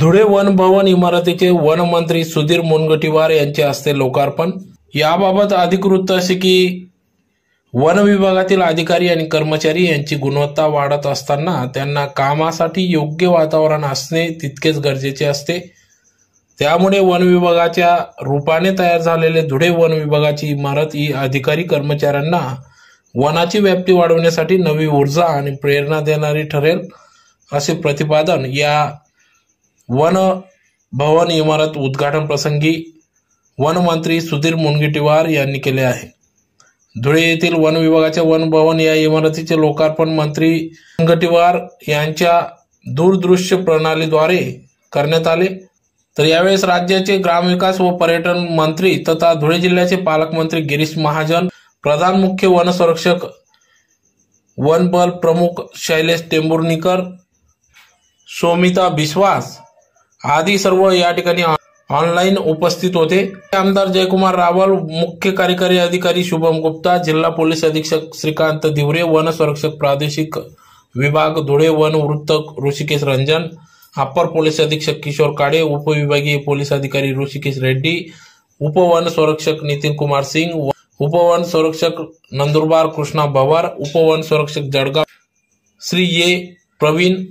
Dhule one भवन इमारतीचे वनमंत्री सुधीर मुनगटीवार यांचे हस्ते लोकार्पण. याबाबत अधिकृत असे की वन विभागातील अधिकारी आणि कर्मचारी यांची गुणवत्ता वाढत असताना त्यांना कामासाठी योग्य वातावरण असणे तितकेच गरजेचे असते. त्यामुळे वन विभागाच्या रूपाने तयार झालेले धुळे वन विभागाची इमारत ही अधिकारी कर्मचाऱ्यांना वनाची व्याप्ती वाढवण्यासाठी नवी ऊर्जा आणि प्रेरणा देणारी ठरेल असे प्रतिपादन या वन भवन इमारत उद्घाटन प्रसंगी वनमंत्री सुधीर मुनगंटीवार यांनी केले आहे. धुळे येथील वन विभागाच्या वन भवन या इमारतीचे लोकार्पण मंत्री मुनगंटीवार यांच्या दूरदृश्य प्रणालीद्वारे करण्यात आले. तर यावेळेस राज्याचे ग्रामविकास व पर्यटन मंत्री तथा धुळे जिल्ह्याचे पालकमंत्री गिरीश महाजन प्रधान मुख्य वन संरक्षक वन बल प्रमुख शैलेश टेंभुर्णीकर सोमिता बिश्वास आदी सर्व या ठिकाणी ऑनलाईन उपस्थित होते. आमदार जयकुमार रावल मुख्य कार्यकारी अधिकारी शुभम गुप्ता जिल्हा पोलीस अधीक्षक श्रीकांत दिवरे वन संरक्षक प्रादेशिक विभाग धुळे वन वृत्त ऋषिकेश रंजन अप्पर पोलीस अधीक्षक किशोर काडे उपविभागीय पोलीस अधिकारी ऋषिकेश रेड्डी उपवन संरक्षक नितीन कुमार सिंग उपवन संरक्षक नंदुरबार कृष्णा भवार उपवन संरक्षक जळगाव श्री ये प्रवीण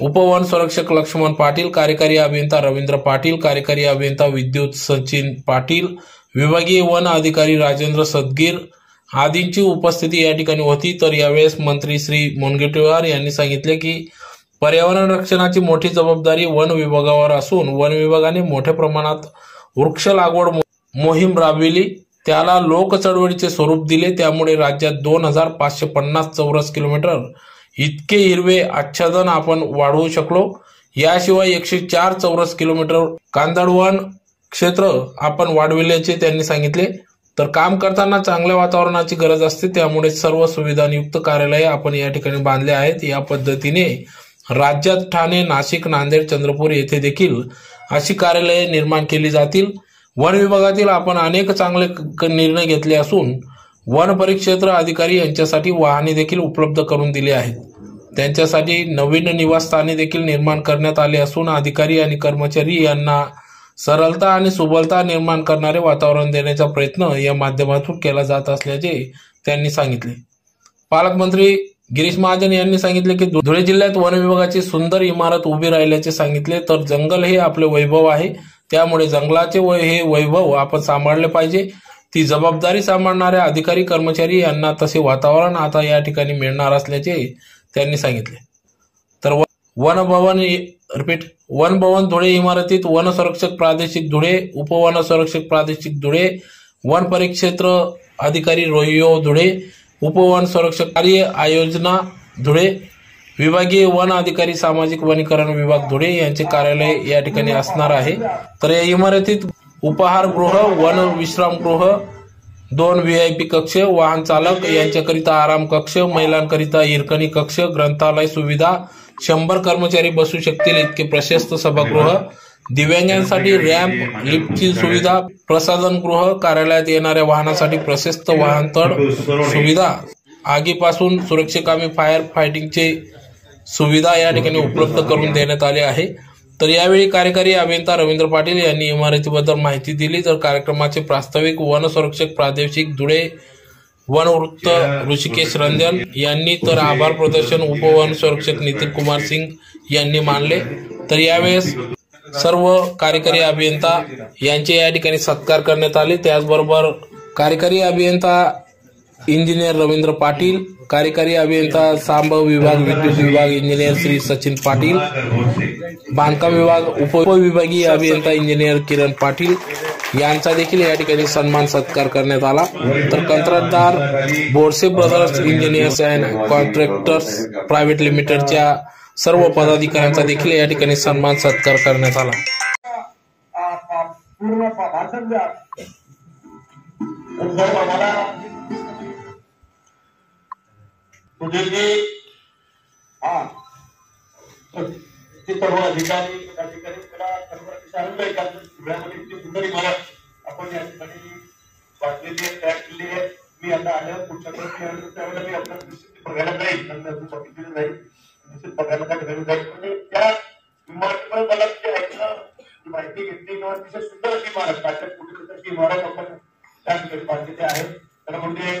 उपवन संरक्षक लक्ष्मण पाटील कार्यकारी अभियंता रवींद्र पाटील कार्यकारी अभियंता विद्युत सचिन पाटील विभागीय वन अधिकारी राजेंद्र सदगीर आदींची उपस्थिती या ठिकाणी होती. तर यावेळेस मंत्री श्री मुनगंटीवार यांनी सांगितले की पर्यावरण रक्षणाची मोठी जबाबदारी वन विभागावर असून वन विभागाने मोठ्या प्रमाणात वृक्ष लागवड मोहीम राबविली. त्याला लोक चळवळीचे स्वरूप दिले. त्यामुळे राज्यात दोन हजार पाचशे पन्नास चौरस किलोमीटर इतके हिरवे आच्छादन आपण वाढवू शकलो. याशिवाय एकशे चार चौरस किलोमीटर कांदळवन क्षेत्र आपण वाढविल्याचे त्यांनी सांगितले. तर काम करताना चांगल्या वातावरणाची गरज असते त्यामुळे सर्व सुविधांयुक्त कार्यालये आपण या ठिकाणी बांधले आहेत. या पद्धतीने राज्यात ठाणे नाशिक नांदेड चंद्रपूर येथे देखील अशी कार्यालये निर्माण केली जातील. वन विभागातील आपण अनेक चांगले निर्णय घेतले असून वन परिक्षेत्र अधिकारी यांच्यासाठी वाहने देखील उपलब्ध करून दिली आहेत. त्यांच्यासाठी नवीन निवासस्थाने देखील निर्माण करण्यात आले असून अधिकारी आणि कर्मचारी यांना सरलता आणि सुबलता निर्माण करणारे वातावरण देण्याचा प्रयत्न या माध्यमातून केला जात असल्याचे त्यांनी सांगितले. पालकमंत्री गिरीश महाजन यांनी सांगितले की धुळे जिल्ह्यात वन विभागाची सुंदर इमारत उभी राहिल्याचे सांगितले तर जंगल हे आपले वैभव आहे. त्यामुळे जंगलाचे हे वैभव आपण सांभाळले पाहिजे. ती जबाबदारी सांभाळणाऱ्या अधिकारी कर्मचारी यांना तसे वातावरण आता या ठिकाणी मिळणार असल्याचे त्यांनी सांगितले. तर वन भवन रिपीट वन भवन धुळे इमारतीत वन संरक्षक प्रादेशिक धुळे उपवन संरक्षक प्रादेशिक धुळे वन परिक्षेत्र अधिकारी रोहियो धुळे उपवन संरक्षक कार्य आयोजना धुळे विभागीय वन अधिकारी सामाजिक वनीकरण विभाग धुळे यांचे कार्यालय या ठिकाणी असणार आहे. तर या इमारतीत उपहारगृह वन विश्रामगृह दोन व्ही आय पी कक्ष वाहन चालक यांच्याकरिता आराम कक्ष महिलांकरिता इरकणी कक्ष ग्रंथालय सुविधा शंभर कर्मचारी बसू शकतील इतके प्रशस्त सभागृह दिव्यांगांसाठी रॅम्प लिफ्टची सुविधा प्रसाधन गृह कार्यालयात येणाऱ्या वाहनासाठी प्रशस्त वाहनतळ सुविधा. आगीपासून सुरक्षेकामी फायर फायटिंगचे सुविधा या ठिकाणी उपलब्ध करून देण्यात आली आहे. तर यावेळी कार्यकारी अभियंता रवींद्र पाटील यांनी इमारतीबद्दल माहिती दिली. तर कार्यक्रमाचे प्रास्ताविक वन संरक्षक प्रादेशिक धुळे वन वृत्त ऋषिकेश रंजन यांनी तर आभार प्रदर्शन उपवन संरक्षक नितीन कुमार सिंग यांनी मानले. तर यावेळेस सर्व कार्यकारी अभियंता यांचे या ठिकाणी सत्कार करण्यात आले. त्याचबरोबर कार्यकारी अभियंता इंजिनियर रवींद्र पाटील कार्यकारी अभियंता सांबव विभाग विद्युत विभाग इंजिनियर श्री सचिन पाटील बांधकाम विभाग उपविभागीय अभियंता इंजिनियर किरण पाटील यांचा देखील या ठिकाणी सन्मान सत्कार करण्यात आला. तर कंत्राटदार Borse brothers engineers and contractors private लिमिटेडच्या सर्व पदाधिकाऱ्यांचा देखील या ठिकाणी सन्मान सत्कार करण्यात आला. पूर्ण भाषण हा. ते सर्व अधिकारी अधिकारी त्याला सर्व आनंद आहे कारण सगळ्यामध्ये इतकी सुंदर इमारत आपण या ठिकाणी वाचलेली आहे तयार केली आहे. मी आता आल्यावर पुढच्या वेळेस त्यावेळेला मी आपल्याला निश्चित बघायला जाईल. अजून बघितलेलं नाही निश्चित बघायला त्या ठिकाणी जाईल. म्हणजे त्या इमारतीमध्ये मला ते ऐकलं माहिती घेतली किंवा तिथे सुंदर अशी इमारत राज्यात कुठे तर इमारत आपण त्या ठिकाणी बांधलेली आहे. तर म्हणजे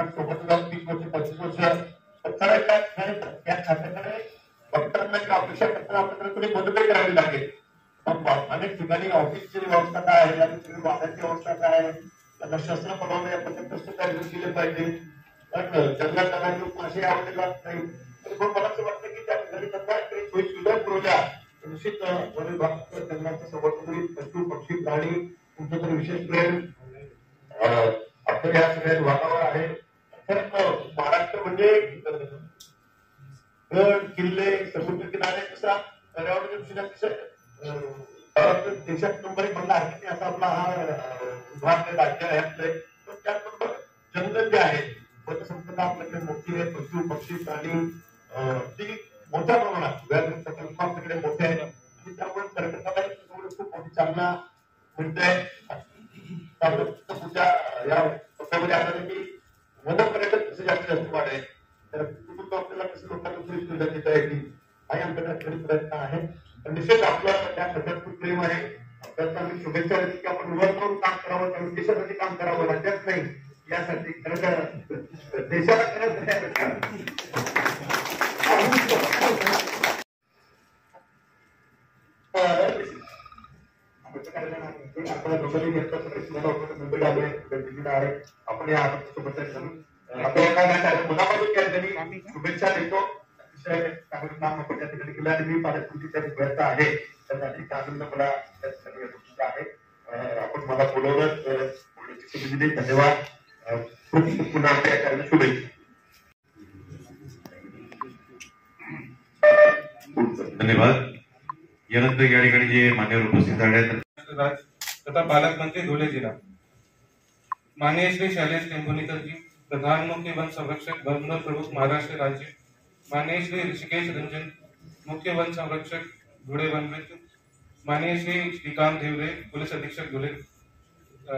आपण सोबत जाऊन तीस वर्ष पंचवीस वर्ष पण खरं काय या खात्याकडे बघताना किंवा अपेक्षा करताना आपल्याला थोडी मदतही करावी लागेल. अनेक ठिकाणी ऑफिसची व्यवस्था काय आहे? आणि सगळी वाहनाची व्यवस्था काय आहे? त्यांना शस्त्र बनवणे आपण कष्ट तयार केले पाहिजे. पण जंगलात जाणारे मासे आवडले नाही तर मला असं वाटतं की त्या ठिकाणी त्यांना सोयी सुविधा पुरवल्या निश्चित अं, वन विभाग जंगलाचं संवर्धन होईल. पशु पक्षी प्राणी तुमचं तर विशेष प्रेम. अं, आपलं या सगळ्या विभागावर आहे. खरंच महाराष्ट्र म्हणजे गड किल्ले समुद्र किनारे कसा पर्यावरण दृष्टीने अतिशय देशात नंबर एक म्हणला आहे. असा आपला हा अं, राज्य आहे आपले पण त्याचबरोबर जंगल जे आहे वनसंपदा आपल्याकडे मोठी आहे पशु पक्षी प्राणी ती मोठ्या प्रमाणात व्याघ्र प्रकल्प आपल्याकडे मोठे आहे आणि त्यामुळे पर्यटकाला खूप मोठी चालना मिळते. पूजा या टप्प्यामध्ये आपल्याला पर्यटन कसं जास्तीत जास्त वाढेल तर कुटुंब आपल्याला कसं लोकांना सोयी सुविधा देता येतील आणि आमच्याकडे खरी प्रयत्न आहे पण निश्चित आपलं त्या खात्यात खूप प्रेम आहे आपल्याला आम्ही शुभेच्छा देतो की आपण वर करून काम करावं कारण देशासाठी काम करावं राज्यात नाही यासाठी खरं तर देशाला खरंच आपल्या लोकांनी घेतलं सगळे तुम्हाला वाटतं मुंबईला आले दिल्लीला आहे आपण या सोबत शुभेच्छा देतो. अतिशय चांगलं काम आपण त्या ठिकाणी केलं आणि मी पालकमंत्रीच्या प्रयत्न आहे. त्यासाठी आनंद मला त्या ठिकाणी गोष्टीचा आहे. अं, आपण मला बोलवलं अं, बोलण्याची संधी दिली. धन्यवाद. खूप पुन्हा शुभेच्छा. धन्यवाद. यानंतर या ठिकाणी जे मान्यवर उपस्थित झाले तथा पालक मंत्री धुले जिला माननीय श्री शैलेश टेम्बुनीकर जी प्रधान मुख्य वन संरक्षक वन प्रमुख महाराष्ट्र राज्य माननीय श्री ऋषिकेश रंजन मुख्य वन संरक्षक धुळे वन माननीय श्री श्रीकांत देवरे पुलिस अधीक्षक धुले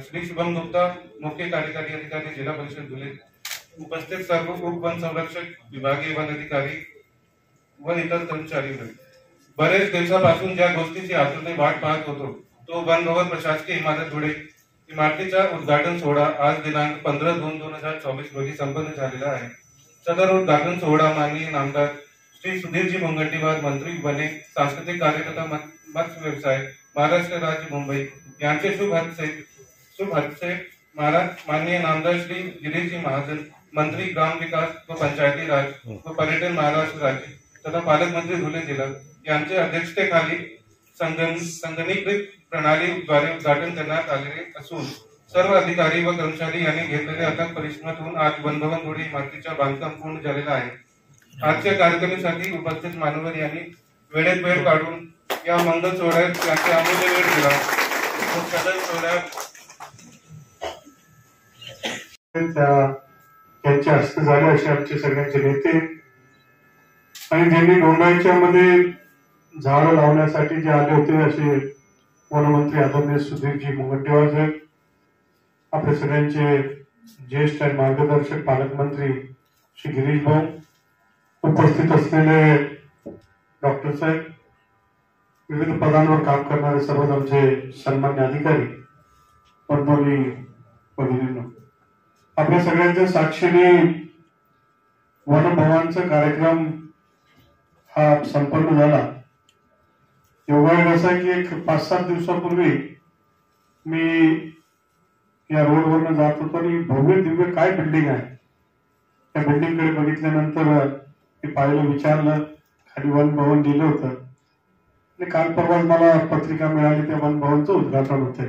श्री शुभम गुप्ता मुख्य कार्यकारी अधिकारी जिला परिषद धुले उपस्थित सर्व उप वन संरक्षक विभागीय वन अधिकारी व इतर कर्मचारी बरेच दिवसापासून ज्या गोष्टीची आतुरते वाट पाहत होतो तो वन भवन प्रशासकीय इमारत धुळे इमारतीचा उद्घाटन सोहळा आज दिनांक पंधरा दोन दोन हजार चोवीस रोजी संपन्न झालेला आहे. सदर उद्घाटन सोहळा माननीय नामदार श्री सुधीरजी मुनगंटीवार मंत्री बने सांस्कृतिक कार्यकर्ता मत्स्य व्यवसाय महाराष्ट्र राज्य मुंबई यांचे शुभ हस्ते शुभ हस्ते महाराज माननीय नामदार श्री गिरीशजी महाजन मंत्री ग्राम विकास व पंचायती राज व पर्यटन महाराष्ट्र राज्य तथा पालकमंत्री धुले जिल्हा यांच्या अध्यक्षतेखाली संगण- प्रणाली प्रणालीद्वारे उद्घाटन करण्यात आलेले असून सर्व अधिकारी व कर्मचारी यांनी घेतलेल्या अथक परिश्रमातून आज बंधवन धुळे इमारतीच्या बांधकाम पूर्ण झालेलं आहे. आजच्या कार्यक्रमासाठी उपस्थित मान्यवर यांनी वेळेत वेळ काढून या मंगल सोहळ्यात त्यांचे अमूल्य वेळ दिला. व सदर सोहळ्यात त्यांच्या हस्ते झाले असे आमचे सगळ्यांचे नेते. आणि ज्यांनी डोंगराच्या मध्ये झाडं लावण्यासाठी जे आले होते असे वनमंत्री आदरणीय सुधीरजी मुनगंटीवार साहेब आपले सगळ्यांचे ज्येष्ठ आणि मार्गदर्शक पालकमंत्री श्री गिरीश भाऊ उपस्थित असलेले डॉक्टर साहेब विविध पदांवर काम करणारे सर्वच आमचे सन्मान्य अधिकारी पद्मवी भगिनींनो आपल्या सगळ्यांच्या साक्षीने वनभवांचा कार्यक्रम हा संपन्न झाला. योगायोग असा की एक पाच सात दिवसापूर्वी मी या रोडवरनं जात होतो आणि भव्य दिव्य काय बिल्डिंग आहे? त्या बिल्डिंगकडे बघितल्यानंतर मी पाहिलं विचारलं. खाली वन भवन लिहिलं होतं. आणि काल परवाच मला पत्रिका मिळाली त्या वन भवनचं उद्घाटन होते.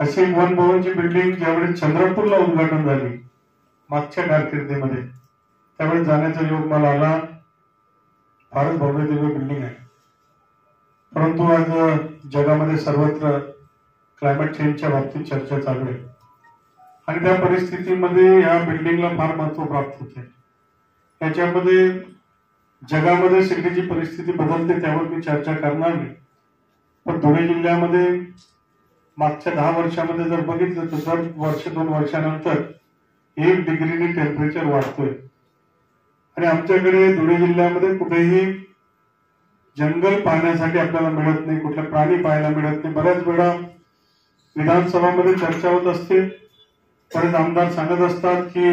अशी एक वन भवनची बिल्डिंग ज्यावेळी चंद्रपूरला उद्घाटन झाली मागच्या कारकिर्दीमध्ये त्यावेळी जाण्याचा योग मला आला. फारच भव्य दिव्य बिल्डिंग आहे. परंतु आज जगामध्ये सर्वत्र क्लायमेट चेंजच्या बाबतीत चर्चा चालू आहे. आणि त्या परिस्थितीमध्ये या बिल्डिंगला फार महत्त्व प्राप्त होते त्याच्यामध्ये जगामध्ये सिटीची परिस्थिती बदलते त्यावर मी चर्चा करणार नाही. पण धुळे जिल्ह्यामध्ये मागच्या दहा वर्षामध्ये जर बघितलं तर दर वर्ष दोन वर्षानंतर एक डिग्रीने टेम्परेचर वाढतोय. आणि आमच्याकडे धुळे जिल्ह्यामध्ये कुठेही जंगल पाहण्यासाठी आपल्याला मिळत नाही कुठले प्राणी पाहायला मिळत नाही. बऱ्याच वेळा विधानसभामध्ये चर्चा होत असते. परत आमदार सांगत असतात की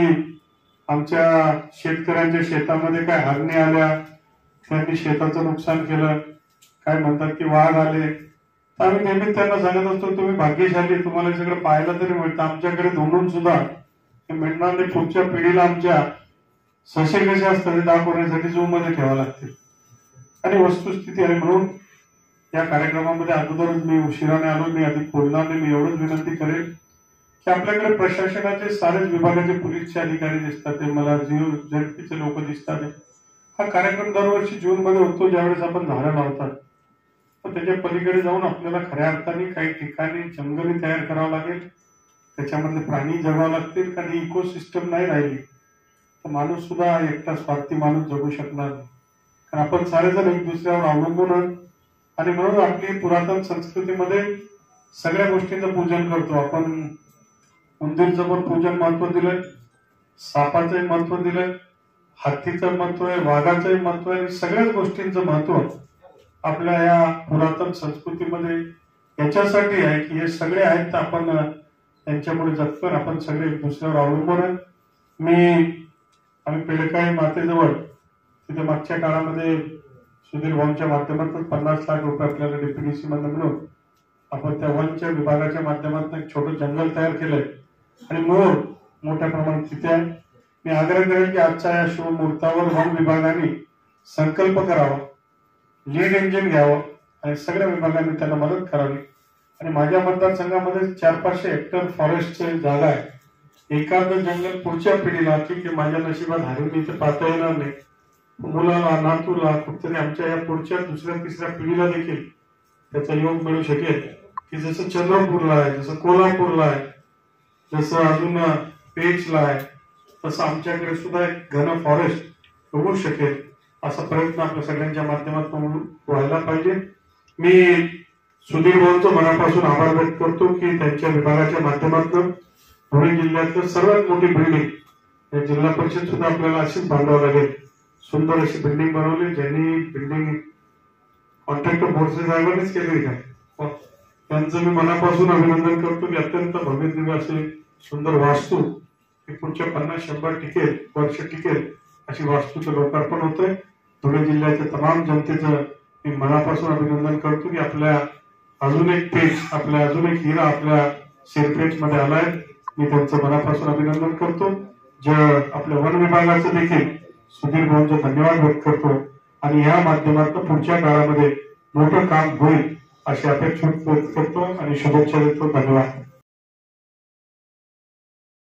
आमच्या शेतकऱ्यांच्या शेतामध्ये काय हरणी आल्या त्यांनी शेताचं नुकसान केलं काय म्हणतात की वाघ आले. तर आम्ही नेहमीच त्यांना सांगत असतो तुम्ही भाग्यशाली तुम्हाला सगळं पाहायला तरी मिळतं. आमच्याकडे धोंडून सुद्धा हे मिळणार नाही. पुढच्या पिढीला आमच्या ससे कसे असतात हे दाखवण्यासाठी झूममध्ये ठेवावं लागते. आणि वस्तुस्थिती आहे म्हणून या कार्यक्रमामध्ये अगोदरच मी उशिराने आलो मी अधिक बोलणार नाही मी एवढंच विनंती करेन की आपल्याकडे प्रशासनाचे सारेच विभागाचे पोलीसचे अधिकारी दिसतात ते मला जीव झेडपीचे लोक दिसतात. हा कार्यक्रम दरवर्षी जून मध्ये होतो ज्यावेळेस आपण झाडं लावतात. पण त्याच्या पलीकडे जाऊन आपल्याला खऱ्या अर्थाने काही ठिकाणी जंगली तयार करावं लागेल. त्याच्यामधले प्राणी जगावं लागतील कारण इकोसिस्टम नाही राहिली. तर माणूस सुद्धा एकटा स्वार्थी माणूस जगू शकणार नाही. तर आपण सारेजण एक दुसऱ्यावर अवलंबून आहोत. आणि म्हणून आपली पुरातन संस्कृतीमध्ये सगळ्या गोष्टींचं पूजन करतो. आपण उंदीरचं पण पूजन महत्त्व दिलंय. सापाचंही महत्त्व दिलंय. हत्तीचं महत्त्व आहे. वाघाचंही महत्त्व आहे. सगळ्याच गोष्टींचं महत्त्व आपल्या या पुरातन संस्कृतीमध्ये याच्यासाठी आहे की हे सगळे आहेत तर आपण त्यांच्यामुळे जगतो आपण सगळे एक दुसऱ्यावर अवलंबून आहे मी आम्ही पेडकाई मातेजवळ तिथे मागच्या काळामध्ये सुधीर भाऊंच्या माध्यमातून पन्नास लाख रुपये आपल्याला डीपीडीसी मधून मिळून आपण त्या वनच्या विभागाच्या माध्यमातून एक छोटं जंगल तयार केलंय. आणि मोर मोठ्या प्रमाणात तिथे आहे. मी आग्रह करेन की आजच्या या शिवमुहूर्तावर वन विभागाने संकल्प करावा लीड इंजिन घ्यावं आणि सगळ्या विभागांनी त्याला मदत करावी. आणि माझ्या मतदारसंघामध्ये चार पाचशे हेक्टर फॉरेस्टचे जागा आहे. एखादं जंगल पुढच्या पिढीला की माझ्या नशिबात हरून इथे पाहता येणार नाही. मुलाला नातूला कुठतरी आमच्या या पुढच्या दुसऱ्या तिसऱ्या पिढीला देखील त्याचा योग मिळू शकेल. की जसं चंद्रपूरला आहे जसं कोल्हापूरला आहे जसं अजून पेचला आहे तसं आमच्याकडे सुद्धा एक घन फॉरेस्ट होऊ शकेल असा प्रयत्न आपल्या सगळ्यांच्या माध्यमातून व्हायला पाहिजे. मी सुधीर भाऊंचं मनापासून आभार व्यक्त करतो की त्यांच्या विभागाच्या माध्यमातून पुणे जिल्ह्यातलं सर्वात मोठी बिल्डिंग या जिल्हा परिषद सुद्धा आपल्याला अशीच बांधावं लागेल. सुंदर अशी बिल्डिंग बनवली ज्यांनी बिल्डिंग कॉन्ट्रॅक्टर फोर्सेस जागेवरच केली काय त्यांचं मी मनापासून अभिनंदन करतो की अत्यंत भव्य असे सुंदर वास्तू ही पुढच्या पन्नास शंभर टिकेल वर्ष टिकेल अशी वास्तूचं लोकार्पण होतंय. धुळे जिल्ह्याच्या तमाम जनतेचं मी मनापासून अभिनंदन करतो की आपल्या अजून एक पेज आपल्या अजून एक हिरा आपल्या शेरपेच मध्ये आलाय. मी त्यांचं मनापासून अभिनंदन करतो. जे आपल्या वन विभागाचं देखील सुधीर भाऊंचा धन्यवाद व्यक्त करतो. आणि या माध्यमातून पुढच्या काळामध्ये मोठं काम होईल अशी अपेक्षा व्यक्त करतो आणि शुभेच्छा देतो. धन्यवाद.